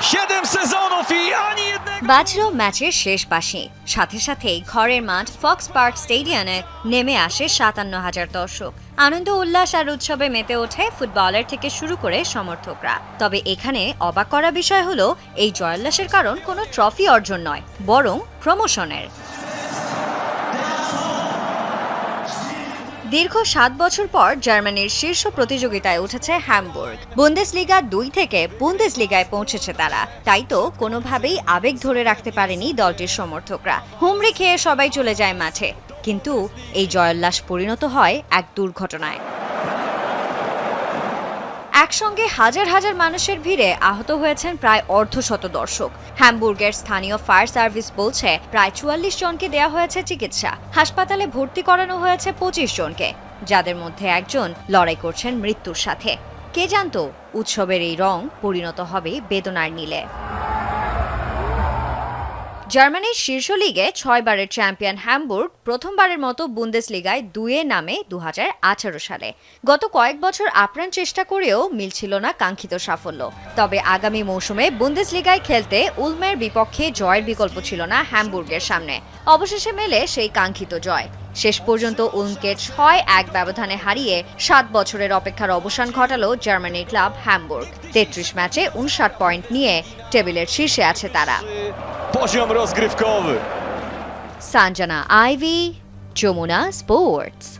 7 sezonów i ani jednego... বাজলো ম্যাচের শেষ বাঁশি। সাথে সাথেই ঘরের মাঠ ফক্স পার্ক স্টেডিয়ামে নেমে আসে সাতান্ন হাজার দর্শক। আনন্দ, উল্লাস আর উৎসবে মেতে ওঠে ফুটবলার থেকে শুরু করে সমর্থকরা। তবে এখানে অবাক করা বিষয় হলো, এই জয়োল্লাসের কারণ কোনো ট্রফি অর্জন নয়, বরং প্রমোশনের। দীর্ঘ সাত বছর পর জার্মানির শীর্ষ প্রতিযোগিতায় উঠেছে হ্যামবুর্গ। বুন্দেসলিগা দুই থেকে বুন্দেসলিগায় পৌঁছেছে তারা। তাই তো কোনোভাবেই আবেগ ধরে রাখতে পারেনি দলটির সমর্থকরা। হুমড়ি খেয়ে সবাই চলে যায় মাঠে। কিন্তু এই জয়োল্লাস পরিণত হয় এক দুর্ঘটনায়। একসঙ্গে হাজার হাজার মানুষের ভিড়ে আহত হয়েছেন প্রায় অর্ধশত দর্শক। হ্যামবুর্গের স্থানীয় ফায়ার সার্ভিস বলছে, প্রায় চুয়াল্লিশ জনকে দেয়া হয়েছে চিকিৎসা। হাসপাতালে ভর্তি করানো হয়েছে পঁচিশ জনকে, যাদের মধ্যে একজন লড়াই করছেন মৃত্যুর সাথে। কে জানত, উৎসবের এই রং পরিণত হবে বেদনার নীলে। জার্মানির শীর্ষ লিগে ছয়বারের চ্যাম্পিয়ন হ্যামবুর্গ প্রথমবারের মতো বুন্দেস লিগায় দুয়ে নামে দু হাজার আঠারো সালে। গত কয়েক বছর আপ্রাণ চেষ্টা করেও মিলছিল না কাঙ্ক্ষিত সাফল্য। তবে আগামী মৌসুমে বুন্দেস লিগায় খেলতে উলমের বিপক্ষে জয়ের বিকল্প ছিল না হ্যামবুর্গের সামনে। অবশেষে মেলে সেই কাঙ্ক্ষিত জয়। শেষ পর্যন্ত উলমকে ছয় এক ব্যবধানে হারিয়ে সাত বছরের অপেক্ষার অবসান ঘটালো জার্মানির ক্লাব হ্যামবুর্গ। তেত্রিশ ম্যাচে উনষাট পয়েন্ট নিয়ে টেবিলের শীর্ষে আছে তারা। Poziom rozgrywkowy. Sanjana Ivy, Jomuna Sports.